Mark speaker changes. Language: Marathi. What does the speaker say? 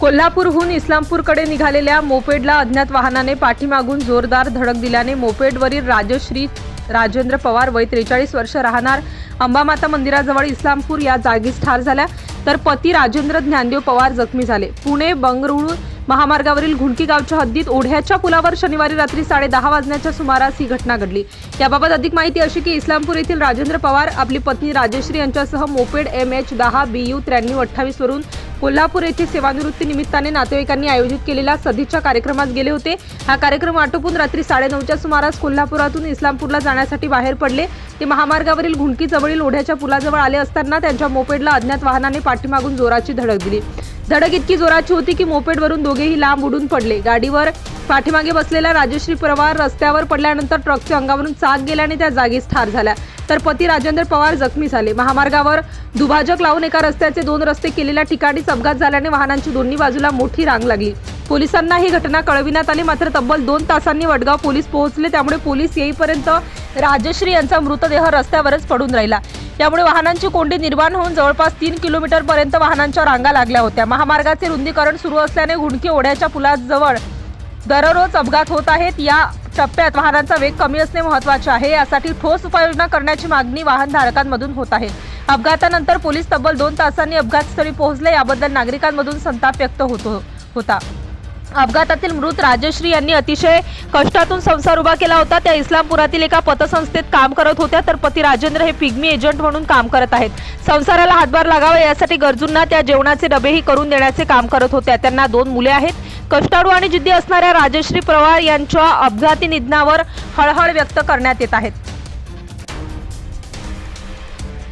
Speaker 1: कोल्हापूरहून इस्लामपूरकडे निघालेल्या मोपेडला अज्ञात वाहनाने पाठीमागून जोरदार धडक दिल्याने मोपेडवरील राजश्री राजेंद्र पवार वय त्रेचाळीस वर्ष राहणार. अंबामाता मंदिराजवळ इस्लामपूर या जागीच ठार झाल्या. तर पती राजेंद्र ज्ञानदेव पवार जखमी झाले. पुणे बंगळुरू महामार्गावरील घुंडकी गावच्या हद्दीत ओढ्याच्या पुलावर शनिवारी रात्री साडे दहा वाजण्याच्या सुमारास ही घटना घडली. याबाबत अधिक माहिती अशी की इस्लामपूर येथील राजेंद्र पवार आपली पत्नी राजश्री यांच्यासह मोपेड एम एच दहा बी यू त्र्याण्णव अठ्ठावीस वरून कोल्हापूर येथे सेवानिवृत्ती निमित्ताने नातेवाईकांनी आयोजित केलेल्या सदिच्छा कार्यक्रमात गेले होते. हा कार्यक्रम आटोपून रात्री साडेनऊच्या सुमारास कोल्हापुरातून इस्लामपूरला जाण्यासाठी बाहेर पडले. ते महामार्गावरील घुंडकीजवळील ओढ्याच्या पुलाजवळ आले असताना त्यांच्या मोपेडला अज्ञात वाहनाने पाठीमागून जोराची धडक दिली. धडक इतकी जोराची होती की मोपेडवरून दोघेही लांब उडून पडले. गाडीवर पाठीमागे बसलेला राजश्री पवार रस्त्यावर पडल्यानंतर ट्रकच्या अंगावरून चाक गेल्याने त्या जागीच ठार झाल्या. तर पती राजेंद्र पवार जखमी झाले. महामार्गावर दुभाजक लावून एका रस्त्याचे दोन रस्ते केलेल्या ठिकाणीच अपघात झाल्याने वाहनांची दोन्ही बाजूला मोठी रांग लागली. पोलिसांना ही घटना कळविण्यात आली. मात्र तब्बल दोन तासांनी वडगाव पोलीस पोहोचले. त्यामुळे पोलीस येईपर्यंत राजश्री यांचा मृतदेह रस्त्यावरच पडून राहिला. त्यामुळे वाहनांची कोंडी निर्माण होऊन जवळपास तीन किलोमीटर पर्यंत वाहनांच्या रांगा लागल्या होत्या. महामार्गाचे रुंदीकरण सुरू असल्याने घुणकी ओढ्याच्या पुलाजवळ दररोज अपघात होत आहेत. या टप्प्यात वाहनांचा वेग कमी असणे महत्त्वाचे आहे. यासाठी ठोस उपाययोजना करण्याची मागणी वाहनधारकांमधून होत आहे. अपघातानंतर पोलीस तब्बल दोन तासांनी अपघातस्थळी पोहोचले. याबद्दल नागरिकांमधून संताप व्यक्त होतो होता. अपघातातील मृत राजश्री यांनी अतिशय कष्टातून संसार उभा केला होता. त्या इस्लामपुरातील एका पतसंस्थेत काम करत होत्या. तर पती राजेंद्र हे पिग्मी एजंट म्हणून काम करत आहेत. संसाराला हातभार लागावा यासाठी गरजूंना त्या जेवणाचे डबेही करून देण्याचे काम करत होत्या. त्यांना दोन मुले आहेत. कष्टाळू आणि जिद्दी असणाऱ्या राजश्री पवार यांच्या अपघाती निधनावर हळहळ व्यक्त करण्यात येत आहेत